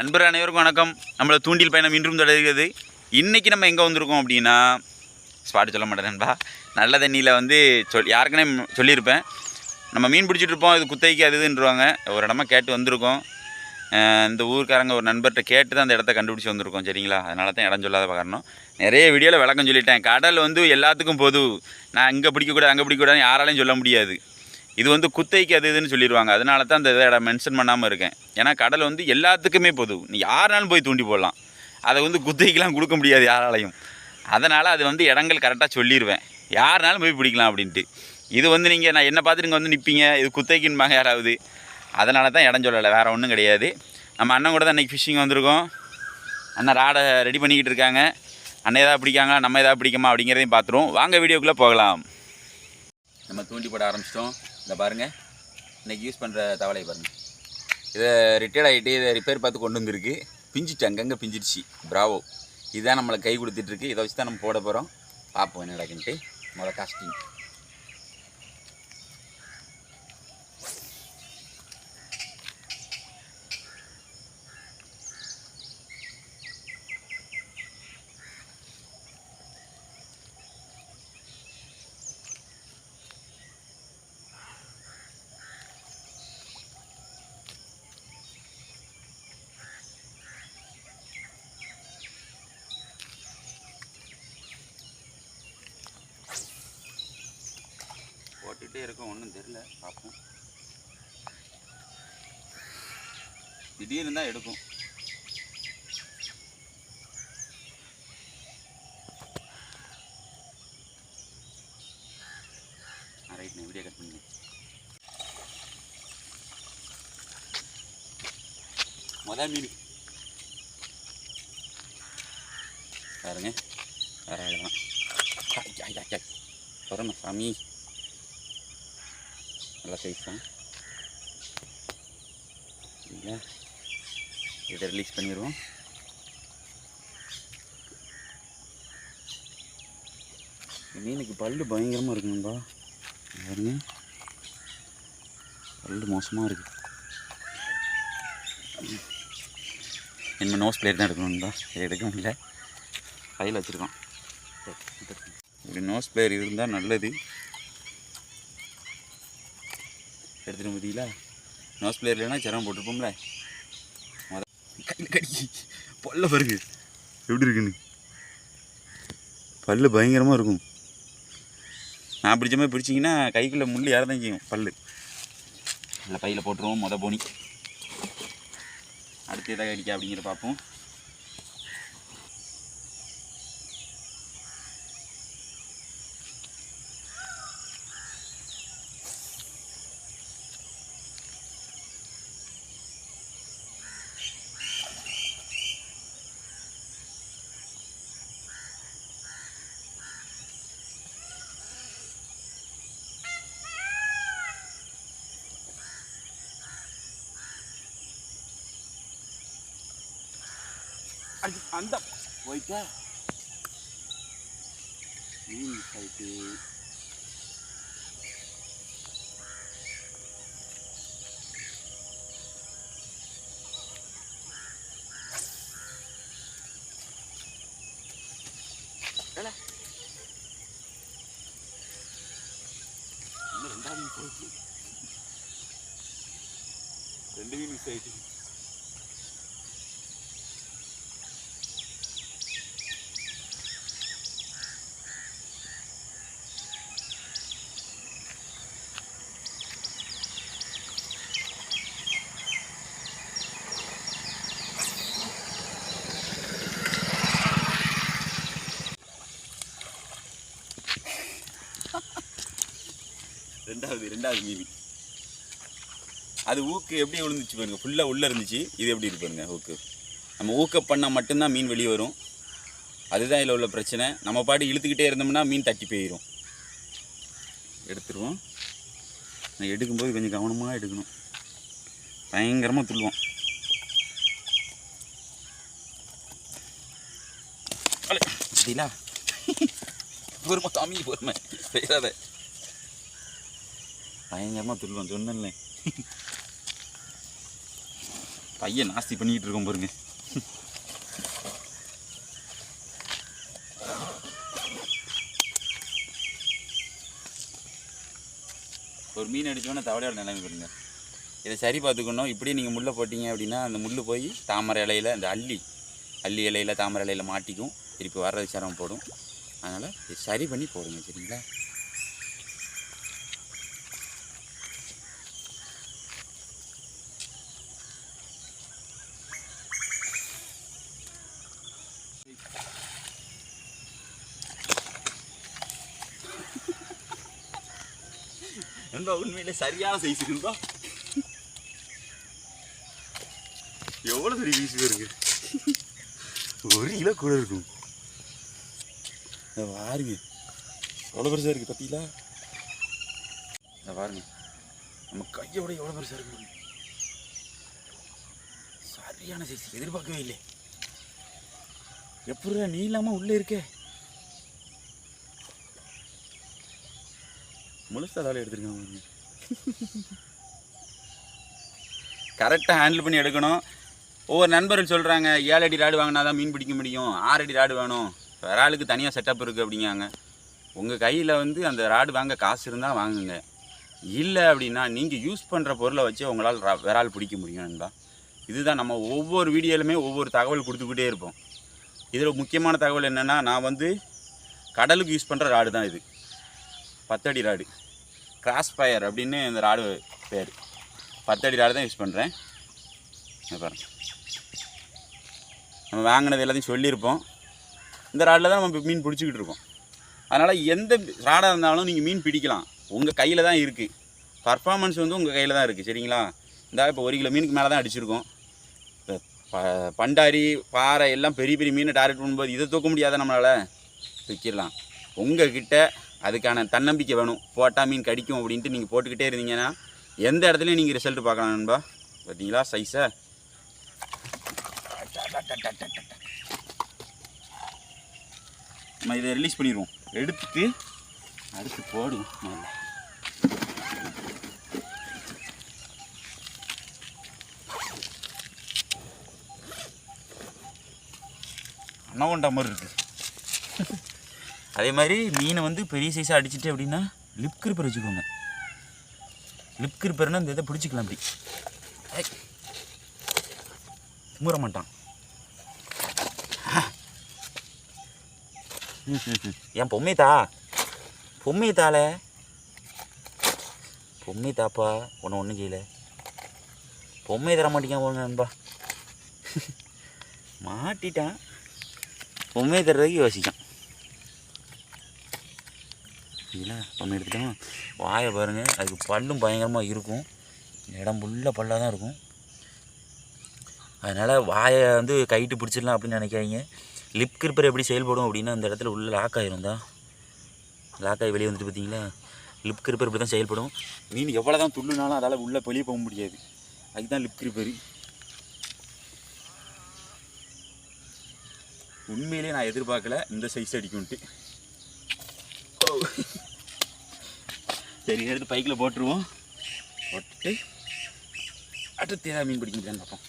நண்பர் அனைவருக்கும் வணக்கம். நம்மளை தூண்டில் பயணம் இன்றும் தொடர்கிறது. இன்றைக்கி நம்ம எங்கே வந்திருக்கோம் அப்படின்னா ஸ்பாட்டு சொல்ல மாட்டேன் நண்பா. நல்ல தண்ணியில் வந்து சொல் யாருக்குனே சொல்லியிருப்பேன். நம்ம மீன் பிடிச்சிட்டு இருப்போம் இது குத்தைக்கு அது இதுன்றவாங்க. ஒரு இடமா கேட்டு வந்திருக்கோம். இந்த ஊருக்காரங்க ஒரு நண்பர்கிட்ட கேட்டு தான் அந்த இடத்த கண்டுபிடிச்சி வந்திருக்கோம் சரிங்களா? அதனால தான் இடம் சொல்லாத காரணம். நிறைய வீடியோவில் விளக்கம் சொல்லிட்டேன். கடல் வந்து எல்லாத்துக்கும் பொது. நான் இங்கே பிடிக்கக்கூடாது அங்கே பிடிக்கக்கூடாதுன்னு யாராலையும் சொல்ல முடியாது. இது வந்து குத்தைக்கு அது இதுன்னு சொல்லிடுவாங்க அதனால தான் அந்த இதை மென்ஷன் பண்ணாமல் இருக்கேன். ஏன்னா கடல் வந்து எல்லாத்துக்குமே பொது. நீ யாருனாலும் போய் தூண்டி போடலாம். அதை வந்து குத்தைக்கெலாம் கொடுக்க முடியாது யாராலையும். அதனால் அது வந்து இடங்கள் கரெக்டாக சொல்லிடுவேன் யாருனாலும் போய் பிடிக்கலாம் அப்படின்ட்டு. இது வந்து நீங்கள் நான் என்ன பார்த்துட்டு இங்கே வந்து நிற்பீங்க இது குத்தைக்குன்பாங்க யாராவது. அதனால தான் இடம் சொல்லலை. வேறு ஒன்றும் கிடையாது. நம்ம அண்ணன் கூட தான் இன்றைக்கி ஃபிஷிங் வந்திருக்கோம். அண்ணன் ராடை ரெடி பண்ணிக்கிட்டு இருக்காங்க. அண்ணன் ஏதாவது பிடிக்காங்களா? நம்ம எதாவது பிடிக்குமா? அப்படிங்கிறதையும் பார்த்துருவோம். வாங்க வீடியோக்குள்ளே போகலாம். நம்ம தூண்டி போட ஆரம்பிச்சிட்டோம். இந்த பாருங்கள் இன்றைக்கி யூஸ் பண்ணுற தவளை பாருங்கள் இதை ரிட்டையர்ட் ஆகிட்டு இதை ரிப்பேர் பார்த்து கொண்டு வந்திருக்கு. பிஞ்சிட்டு அங்கங்கே பிஞ்சிடுச்சு ப்ராவோ இதுதான் நம்மளை கை கொடுத்துட்ருக்கு இதை வச்சு தான் நம்ம போட போகிறோம் பார்ப்போம் என்ன நடக்குன்ட்டு. மொதல் காஸ்டிங் இருக்கும் இருக்கோம் ஒன்றும் தெரில பார்ப்போம். திடீர்னு தான் எடுக்கும். ரைட் நான் வீடியோ கட் பண்ணி மொதல் மீன். பாருங்க வேற ஆளுதான் சாமி. சைஸ் தான் சரிங்களா இதை ரிலீஸ் பண்ணிடுவோம் மீனுக்கு பல்லு பயங்கரமாக இருக்குங்கப்பா பாருங்க பல்லு மோசமாக இருக்கு என்ன நோஸ் பிளேட் தான் எடுக்கணும்பா இதை எடுக்க முடியல கையில் வச்சுருக்கோம் இப்படி நோஸ் பிளேயர் இருந்தால் நல்லது. எடுத்துட்டு முடியல நோஸ் பிளேயர் இல்லைன்னா சிரமம் போட்டிருப்போம்ல. மொத கையில் கடிக்கி. பல்ல பாருங்க. எப்படி இருக்குன்னு. பல்லு பயங்கரமாக இருக்கும். நான் பிடிச்ச மாதிரி பிடிச்சிங்கன்னா கைக்குள்ளே முள் யாரதான் செய்யும் பல்லு. நல்லா பையில் போட்டுருவோம் மொத போனி. அடுத்து எதாவது கடிக்கா அப்படிங்கிற பார்ப்போம். அது அந்த போயிட்டா மீன் சைட்டு ரெண்டாவது மீன் ரெண்டாவது ரெண்டாவது மீன் அது ஊக்கு எப்படி விழுந்துச்சு பாருங்க ஃபுல்லாக உள்ளே இருந்துச்சு. இது எப்படி இருக்கு பாருங்க ஊக்கு. நம்ம ஊக்க பண்ணால் மட்டும்தான் மீன் வெளியே வரும். அதுதான் இதில் உள்ள பிரச்சனை. நம்ம பாட்டு இழுத்துக்கிட்டே இருந்தோம்னா மீன் தட்டி போயிடும் எடுத்துருவோம். நான் எடுக்கும்போது கொஞ்சம் கவனமாக எடுக்கணும். பயங்கரமாக துள்ளுவோம். சரிங்களா பொறுமை சாமி பொறுமை பேசாத பயங்கரமாக துள்ளுவோம் சொன்னேன்ல பையன் நாஸ்தி பண்ணிக்கிட்டு இருக்கோம் பாருங்க. ஒரு மீன் அடிச்சோன்னா தவளையோட நிலைமை பாருங்க. இதை சரி பார்த்துக்கணும். இப்படியே நீங்கள் முள்ளை போட்டீங்க அப்படின்னா அந்த முள் போய் தாமரை இலையில அந்த அள்ளி அள்ளி இலையில் தாமரை இலையில மாட்டிக்கும். திருப்பி வர்றது சிரமம் போடும். அதனால் இதை சரி பண்ணி போடுங்க சரிங்களா? நண்பா உண்மையிலே சரியான சைஸ் இருக்குப்பா எவ்வளோ பெரிய பீஸ் இருக்கு? ஒரு கிலோ கூட இருக்கும். பாருங்க எவ்வளோ பெருசாக இருக்குது பார்த்தீங்களா இதை பாருங்க நம்ம கையோட எவ்வளோ பெருசாக இருக்கு சரியான சைஸ் எதிர்பார்க்கவே இல்லை. எப்படி நீ இல்லாமல் உள்ளே இருக்கே? முழுசா தாளை எடுத்துருக்காங்க கரெக்டாக ஹேண்டில் பண்ணி எடுக்கணும். ஒவ்வொரு நண்பர்கள் சொல்கிறாங்க ஏழு அடி ராடு வாங்கினா தான் மீன் பிடிக்க முடியும். ஆறு அடி ராடு வேணும். வேற ஆளுக்கு தனியாக செட்டப் இருக்குது அப்படிங்காங்க உங்கள் கையில் வந்து அந்த ராடு வாங்க காசு இருந்தால் வாங்குங்க. இல்லை அப்படின்னா நீங்கள் யூஸ் பண்ணுற பொருளை வச்சு உங்களால் ரா- வேற ஆள் பிடிக்க முடியும் நண்பா. இதுதான் நம்ம ஒவ்வொரு வீடியோலுமே ஒவ்வொரு தகவல் கொடுத்துக்கிட்டே இருப்போம். இதில் முக்கியமான தகவல் என்னென்னா நான் வந்து கடலுக்கு யூஸ் பண்ணுற ராடு தான் இது. பத்தடி ராடு. கிராஸ் ஃபயர் அப்படின்னு இந்த ராடு பேர். பத்தடி ராடு தான் யூஸ் பண்ணுறேன் பாருங்கள் நம்ம வாங்கினது எல்லாத்தையும் சொல்லியிருப்போம். இந்த ராடில் தான் நம்ம மீன் பிடிச்சிக்கிட்டு இருக்கோம். அதனால் எந்த ராடாக இருந்தாலும் நீங்கள் மீன் பிடிக்கலாம். உங்கள் கையில் தான் இருக்குது பர்ஃபார்மன்ஸ் வந்து உங்கள் கையில் தான் இருக்குது சரிங்களா? இந்த இப்போ ஒரு கிலோ மீனுக்கு மேலே தான் அடிச்சிருக்கோம். ப- பண்டாரி பாறை எல்லாம் பெரிய பெரிய மீனை டார்கெட் பண்ணும்போது இதை தூக்க முடியாத நம்மளால்? தூக்கிடலாம். உங்கள் கிட்டே அதுக்கான தன்னம்பிக்கை வேணும். போட்டால் மீன் கடிக்கும் அப்படின்ட்டு நீங்கள் போட்டுக்கிட்டே இருந்தீங்கன்னா எந்த இடத்துலையும் நீங்கள் ரிசல்ட் பார்க்கலாம் நண்பா. பார்த்தீங்களா? சைஸை நம்ம இதை ரிலீஸ் பண்ணிடுவோம். எடுத்துட்டு அடுத்து போடுவோம் முதல்ல. அனவண்டா மாதிரி இருக்குது அதே மாதிரி மீனை வந்து பெரிய சைஸாக அடிச்சுட்டு அப்படின்னா லிப் கிருப்பர் வச்சுக்கோங்க. லிப் கிரிப்பர்னா இந்த இதை பிடிச்சிக்கலாம் அப்படி மூற மாட்டான். ம், என் பொம்மை தா பொம்மை தால பொம்மை தாப்பா ஒன்று ஒன்றும் செய்யல. பொம்மை தர மாட்டேங்க போங்க நண்பா. மாட்டிட்டான். பொம்மை தர்றதுக்கு யோசிக்கான் இல்லை ஒன்று எடுத்துட்டோம். வாயை பாருங்கள் அதுக்கு பல்லும் பயங்கரமாக இருக்கும். இடம் ஃபுல்லாக பல்லாக தான் இருக்கும். அதனால் வாயை வந்து கைட்டு பிடிச்சிடலாம் அப்படின்னு நினைக்காதீங்க. லிப் கிரிப்பர் எப்படி செயல்படும் அப்படின்னா அந்த இடத்துல உள்ள லாக் ஆகிரும் தான். லாக் ஆகி வெளியே வந்துட்டு பார்த்தீங்களா? லிப் கிரிப்பர் இப்படி தான் செயல்படும். மீன் எவ்வளோ தான் துள்ளுனாலும் அதால் உள்ளே வெளியே போக முடியாது. அதுதான் லிப் கிரிப்பர் உண்மையிலே நான் எதிர்பார்க்கல. இந்த சைஸ் அடிக்கும்ட்டு சரி எடுத்து பைக்கில் போட்டுருவோம். போட்டுட்டு அடுத்து ஏதாவது மீன் பிடிக்க முடியாதுன்னு பார்ப்போம்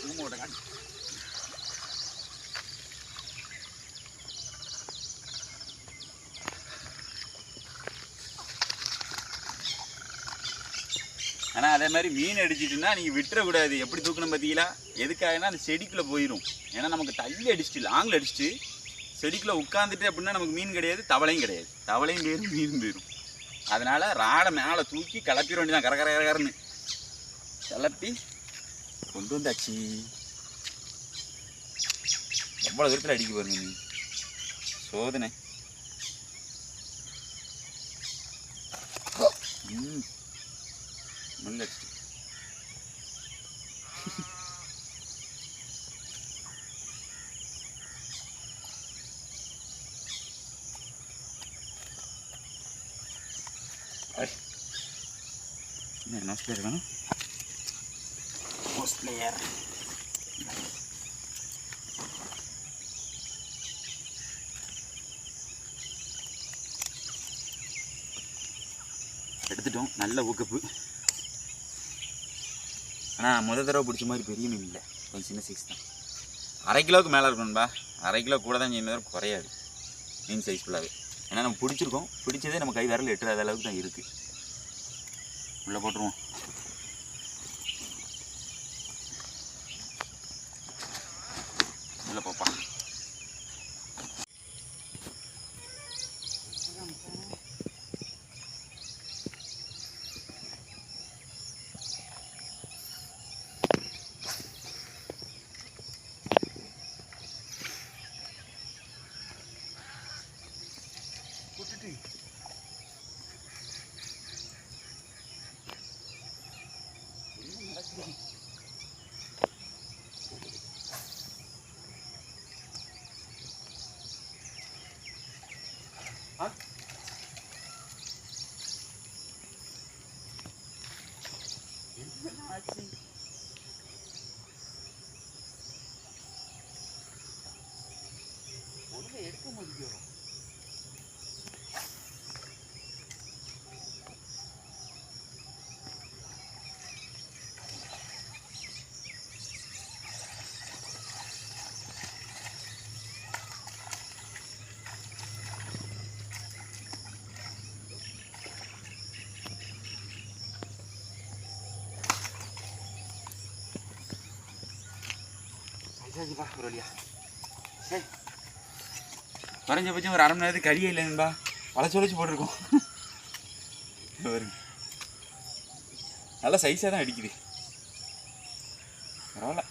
ரூமோட காட்டு ஆனால் அதே மாதிரி மீன் அடிச்சிட்டுன்னா நீங்கள் விட்டுறக்கூடாது. எப்படி தூக்கணும் பார்த்தீங்களா? எதுக்காகனா அந்த செடிக்குள்ளே போயிடும் ஏன்னா நமக்கு தள்ளி அடிச்சுட்டு லாங்கில் அடிச்சுட்டு செடிக்குள்ளே உட்காந்துட்டு அப்படின்னா நமக்கு மீன் கிடையாது தவளையும் கிடையாது. தவளையும் போயிடும் மீன் போயிடும் அதனால் ராடை மேலே தூக்கி கிளப்பிட வேண்டியதான் கர கர கரன்னு. கிளப்பி கொண்டு வந்தாச்சு. எவ்வளோ தூரத்தில் அடிக்க பாருங்க நீ? சோதனை. ம். மில்லட் என்ன ஸ்பிளேயர் வேணும் ஸ்பிளேயர் எடுத்துட்டோம். நல்ல ஊக்கப்பு. ஆனால் முதல் தடவை பிடிச்ச மாதிரி பெரிய மீன் இல்லை. கொஞ்சம் சின்ன சைஸ் தான். அரை கிலோவுக்கு மேலே இருக்கணும்பா அரை கிலோ கூட தான் செய்யணும் தவிர குறையாது. மீன் சைஸ் ஃபுல்லாகவே ஏன்னா நம்ம பிடிச்சிருக்கோம். பிடிச்சதே நம்ம கை விரல் எட்டுறாத அளவுக்கு தான் இருக்குது உள்ளே போட்டுருவோம். 50. சரிப்பா ஒரு வழியா சரி குறைஞ்சபட்சம் ஒரு அரை மணி நேரத்துக்கு கழியே இல்லைன்பா வளைச்சு வளைச்சு போட்டிருக்கோம். வருங்க. நல்லா சைஸாக தான் அடிக்குது. பரவாயில்ல.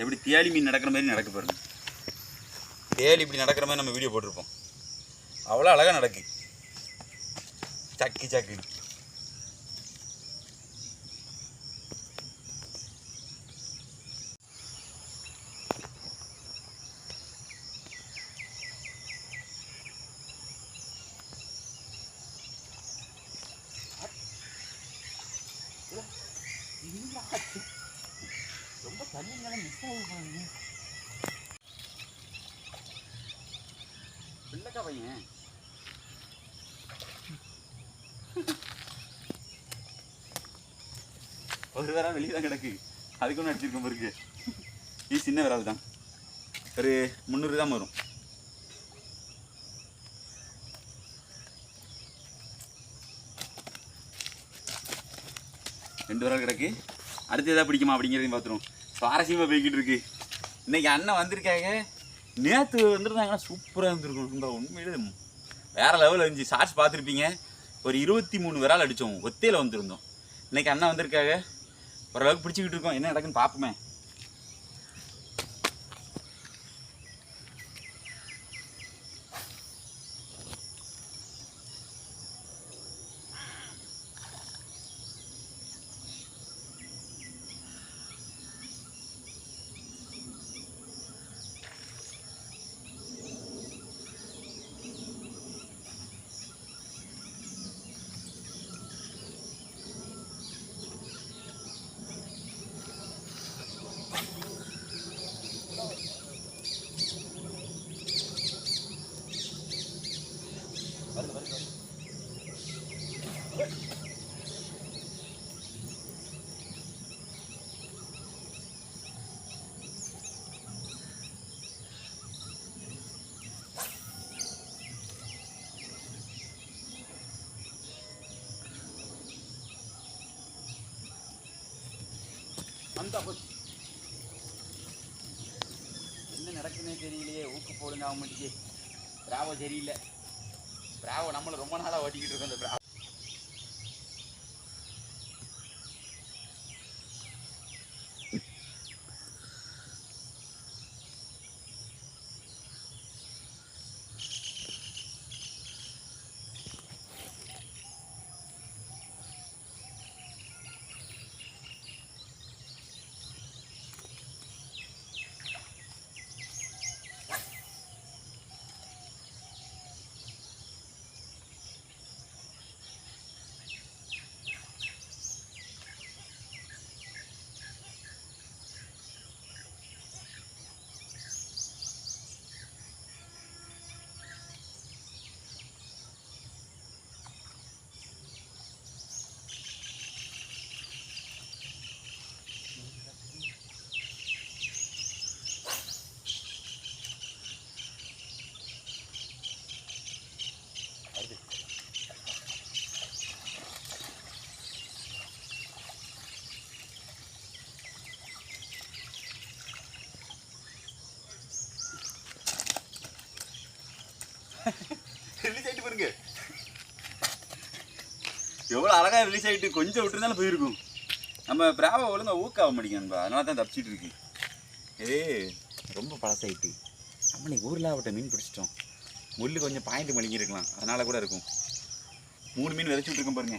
எப்படி தியாலி மீன் நடக்கிற மாதிரி நடக்க பாருங்க. தேலி இப்படி நடக்கிற மாதிரி நம்ம வீடியோ போட்டிருப்போம். அவ்வளோ அழகாக நடக்கு. சக்கு சக்கு ரொம்ப தண்ணிங்கெல்லாம் மிஸ் ஆகுது பிள்ளைக்கா பையன்? ஒரு வேற வெளியே தான் கிடக்கு. அதுக்கு ஒன்று அடிச்சிருக்கோம் இருக்கு இது சின்ன விரால் தான். ஒரு முந்நூறு தான் வரும். ரெண்டு விரால் கிடக்கு. அடுத்து எதாவது பிடிக்குமா அப்படிங்கிறதையும் பார்த்துருவோம். சுவாரஸ்யமாக போய்கிட்டு இருக்கு. இன்னைக்கு அண்ணன் வந்திருக்காங்க. நேற்று வந்துருந்தாங்கன்னா சூப்பராக இருந்திருக்கும். இந்த உண்மையிலே வேற லெவலில் இருந்துச்சு. ஷார்ட்ஸ் பார்த்துருப்பீங்க. ஒரு இருபத்தி மூணு விரால் அடித்தோம் ஒத்தையில் வந்திருந்தோம். இன்னைக்கு அண்ணன் வந்திருக்காங்க. ஓரளவுக்கு பிடிச்சிக்கிட்டு இருக்கோம். என்ன நடக்குன்னு பார்ப்போமே வந்தா போச்சு என்ன நடக்குன்னே தெரியலையே ஊக்கு போடுங்க அவன் மட்டுக்கு பிராவோ சரியில்லை. பிராவோ நம்மளை ரொம்ப நாளாக ஓட்டிக்கிட்டு இருக்கோம் அந்த பிராவோ. எவ்வளோ அழகாக ரிலீஸ் ஆகிட்டு கொஞ்சம் விட்டுருந்தாலும் போயிருக்கும். நம்ம பிராவை ஒழுங்கா ஊக்காக மாட்டேங்கன்பா அதனால தான் தப்பிச்சிட்டு இருக்கு. ஏ ரொம்ப பழசாயிட்டு. நம்ம ஊரில் அவட்ட மீன் பிடிச்சிட்டோம். முள் கொஞ்சம் பாயிண்ட் மணிக்கிருக்கலாம் அதனால கூட இருக்கும். மூணு மீன் விதைச்சி விட்டுருக்கோம் பாருங்க.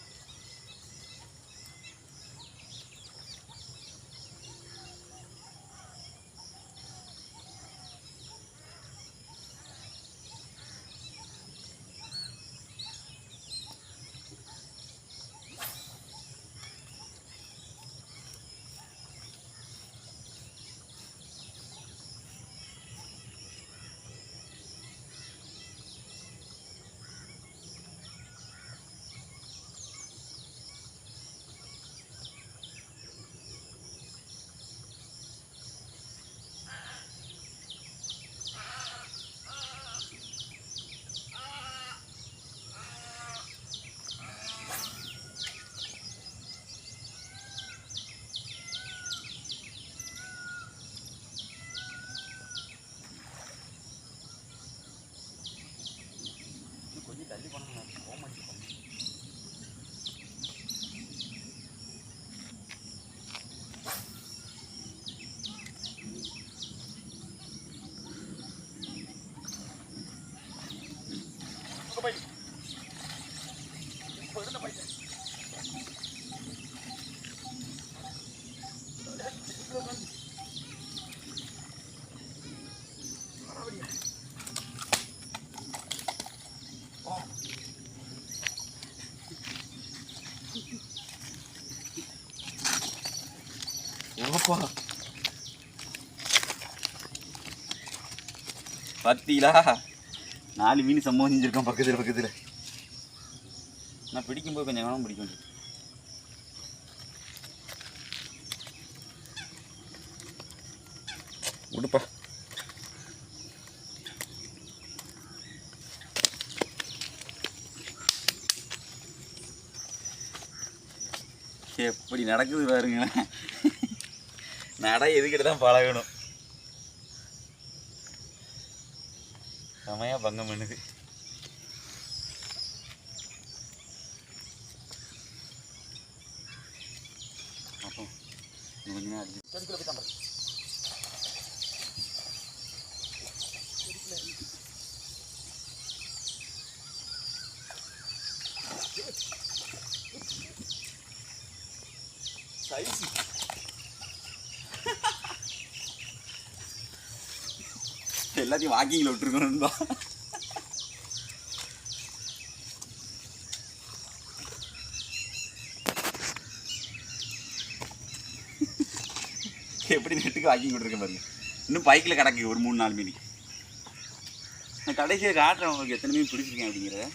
கொஞ்சம் தள்ளி போனாங்க போக மாட்டேன் ஓப்பா பார்த்தீங்களா நாலு மீன் சம்பவம் செஞ்சுருக்கோம் பக்கத்தில் பக்கத்தில். நான் பிடிக்கும்போது கொஞ்சம் கவனம் பிடிக்கும். விடுப்பா எப்படி நடக்குது பாருங்க. நட எதுக்கிட்ட தான் பழகணும். செமையா பங்கம் பண்ணுது. அப்போ கொஞ்ச நேரம் அடிச்சு எல்லாத்தையும் வாக்கிங்கில் விட்டுருக்கணும்பா எப்படி நெட்டுக்கு வாக்கிங் விட்டுருக்கேன் பாருங்க. இன்னும் பைக்கில் கிடக்கு ஒரு மூணு நாலு மீன். நான் கடைசியில் காட்டுறேன் உங்களுக்கு எத்தனை மீன் பிடிச்சிருக்கேன் அப்படிங்கிறத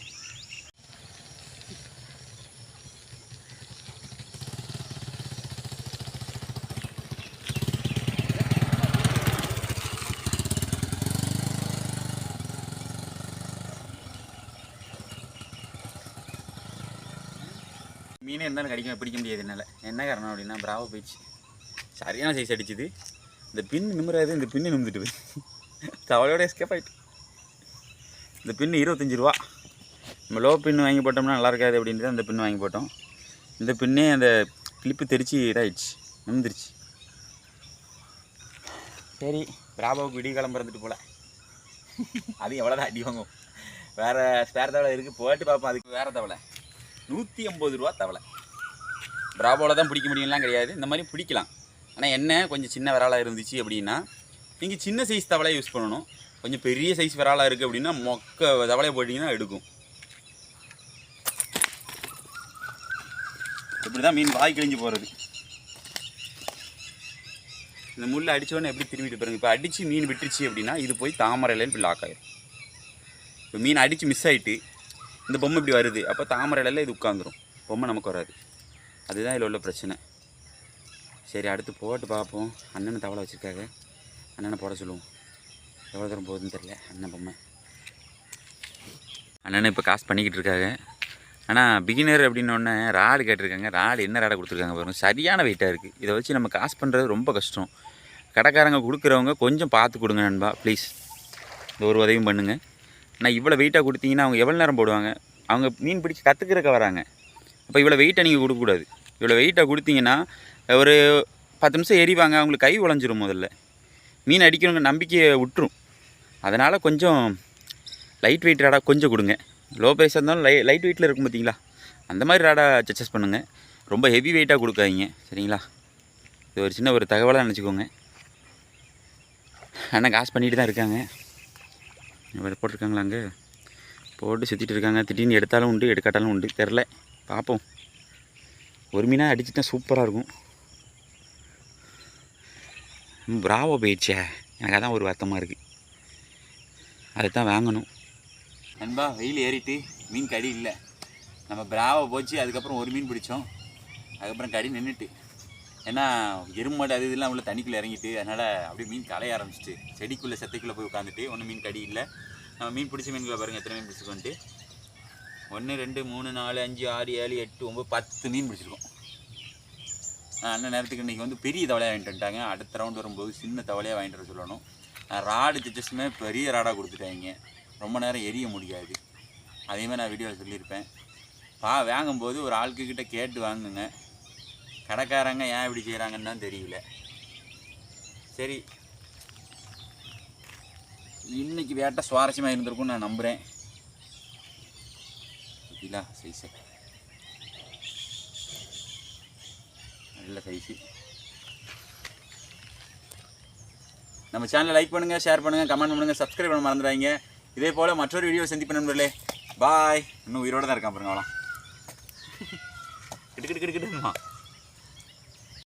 மீனே இருந்தாலும் கடிக்க பிடிக்க முடியாது என்னால். என்ன காரணம் அப்படின்னா பிராவோ போயிடுச்சு. சரியான சைஸ் அடிச்சுது. இந்த பின் நிமிராது இந்த பின்னு நிமிந்துட்டு போய். தவளையோட எஸ்கேப் ஆகிட்டு இந்த பின்னு இருபத்தஞ்சி ரூபா. நம்ம லோ பின் வாங்கி போட்டோம்னா நல்லா இருக்காது அப்படின்ட்டு அந்த பின் வாங்கி போட்டோம். இந்த பின்னே அந்த கிளிப்பு தெரிச்சு இதாகிடுச்சு நிமிந்துருச்சு சரி பிராபாவுக்கு விடிய கிளம்ப இருந்துட்டு போல. அது எவ்வளோதான் அடி வாங்கும். வேறு ஸ்பேர் தவளை இருக்குது போட்டு பார்ப்போம். அதுக்கு வேறு தவளை. நூற்றி ஐம்பது ரூபா தவளை. பிராபோவில் தான் பிடிக்க முடியும்லாம் கிடையாது. இந்த மாதிரி பிடிக்கலாம். ஆனால் என்ன கொஞ்சம் சின்ன விராலாக இருந்துச்சு அப்படின்னா நீங்கள் சின்ன சைஸ் தவளை யூஸ் பண்ணணும். கொஞ்சம் பெரிய சைஸ் விராலாக இருக்குது அப்படின்னா மொக்க தவளையை போட்டிங்கன்னா எடுக்கும். இப்படி தான் மீன் வாய் கிழிஞ்சு போகிறது இந்த முள்ளை அடித்தோடனே எப்படி திரும்பிட்டு பாருங்க இப்போ அடித்து மீன் விட்டுருச்சு அப்படின்னா இது போய் தாமரையில இப்படி லாக் ஆகிடும் இப்போ மீன் அடித்து மிஸ் ஆகிட்டு இந்த பொம்மை இப்படி வருது. அப்போ தாமரை இலையில இது உட்காந்துரும் பொம்மை நமக்கு வராது. அதுதான் இதில் உள்ள பிரச்சனை. சரி அடுத்து போட்டு பார்ப்போம். அண்ணனை தவளை வச்சுருக்காங்க. அண்ணனை போட சொல்லுவோம். எவ்வளோ தூரம் போகுதுன்னு தெரில அண்ணன் பொம்மை. அண்ணனை இப்போ காசு பண்ணிக்கிட்டு இருக்காங்க. ஆனால் பிகினர் அப்படின்னோடனே ராடு கேட்டிருக்காங்க. ராடு என்ன ராடை கொடுத்துருக்காங்க பாருங்கள் சரியான வெயிட்டாக இருக்குது இதை வச்சு நம்ம காசு பண்ணுறது ரொம்ப கஷ்டம். கடைக்காரங்க கொடுக்குறவங்க கொஞ்சம் பார்த்து கொடுங்க நண்பா. ப்ளீஸ் இந்த ஒரு உதவியும் பண்ணுங்கள் ஆனால் இவ்வளோ வெயிட்டாக கொடுத்தீங்கன்னா அவங்க எவ்வளோ நேரம் போடுவாங்க? அவங்க மீன் பிடிச்சி கற்றுக்கிறக்க வராங்க. அப்போ இவ்வளோ வெயிட்டை நீங்கள் கொடுக்கக்கூடாது. இவ்வளோ வெயிட்டாக கொடுத்தீங்கன்னா ஒரு பத்து நிமிஷம் எரிவாங்க அவங்களுக்கு கை உழைஞ்சிரும் முதல்ல. மீன் அடிக்கணுங்க நம்பிக்கையை விட்டுரும் அதனால் கொஞ்சம் லைட் வெயிட் ராடா கொஞ்சம் கொடுங்க. லோ ப்ரைஸாக இருந்தாலும் லை லைட் வெயிட்டில் இருக்கும் பார்த்தீங்களா அந்த மாதிரி ராடா சச்சஸ் பண்ணுங்கள் ரொம்ப ஹெவி வெயிட்டாக கொடுக்காதீங்க சரிங்களா? இது ஒரு சின்ன ஒரு தகவலாக நினச்சிக்கோங்க. அண்ணன் காசு பண்ணிட்டு தான் இருக்காங்க. போட்டிருக்காங்களா அங்கே? போட்டு சுற்றிட்டு இருக்காங்க. திடீர்னு எடுத்தாலும் உண்டு எடுக்காட்டாலும் உண்டு. தெரில பார்ப்போம் ஒரு மீனாக அடிச்சுட்டா சூப்பராக இருக்கும். பிராவோ போயிடுச்சே எனக்கு அதான் ஒரு வருத்தமாக இருக்குது அதை தான் வாங்கணும். நண்பா வெயில் ஏறிட்டு மீன் கடி இல்லை. நம்ம பிராவை போச்சு அதுக்கப்புறம் ஒரு மீன் பிடிச்சோம். அதுக்கப்புறம் கடி நின்றுட்டு ஏன்னா எருமாடு அது இதெல்லாம் உள்ள தண்ணிக்குள்ளே இறங்கிட்டு அதனால் அப்படியே மீன் கலைய ஆரம்பிச்சிட்டு செடிக்குள்ளே செத்தைக்குள்ளே போய் உட்காந்துட்டு ஒன்றும் மீன் கடி இல்லை. நம்ம மீன் பிடிச்ச மீன்களை பாருங்கள் எத்தனை மீன் பிடிச்சிக்கோன்ட்டு ஒன்று ரெண்டு மூணு நாலு அஞ்சு ஆறு ஏழு எட்டு ஒம்பது பத்து மீன் பிடிச்சிருக்கோம். ஆஹ் அண்ணன் நேரத்துக்கு இன்றைக்கி வந்து பெரிய தவளையாக வாங்கிட்டு வந்துட்டாங்க. அடுத்த ரவுண்ட் வரும்போது சின்ன தவளையாக வாங்கிட்டு வர சொல்லணும். ராடு சச்சஸுமே பெரிய ராடாக கொடுத்துட்டாங்க ரொம்ப நேரம் எரிய முடியாது. அதையுமே நான் வீடியோவில் சொல்லியிருப்பேன். பா வாங்கும்போது ஒரு ஆளுக்குக்கிட்ட கேட்டு வாங்குங்க. கடைக்காரங்க ஏன் இப்படி செய்கிறாங்கன்னு தான் தெரியல. சரி. இன்றைக்கி வேட்டை சுவாரஸ்யமாக இருந்திருக்கும்னு நான் நம்புகிறேன் பார்த்தீங்களா சைஸை நல்ல சைஸு நம்ம சேனலை லைக் பண்ணுங்கள் ஷேர் பண்ணுங்கள் கமெண்ட் பண்ணுங்கள் சப்ஸ்கிரைப் பண்ண மறந்துடாங்க இதே போல் மற்றொரு வீடியோ சந்திப்பு நண்பர்களே. பாய் இன்னும் உயிரோட தான் இருக்கான் பாருங்க அவ்வளோ கிட்டு கிட்டு கிட்டு கிட்டுமா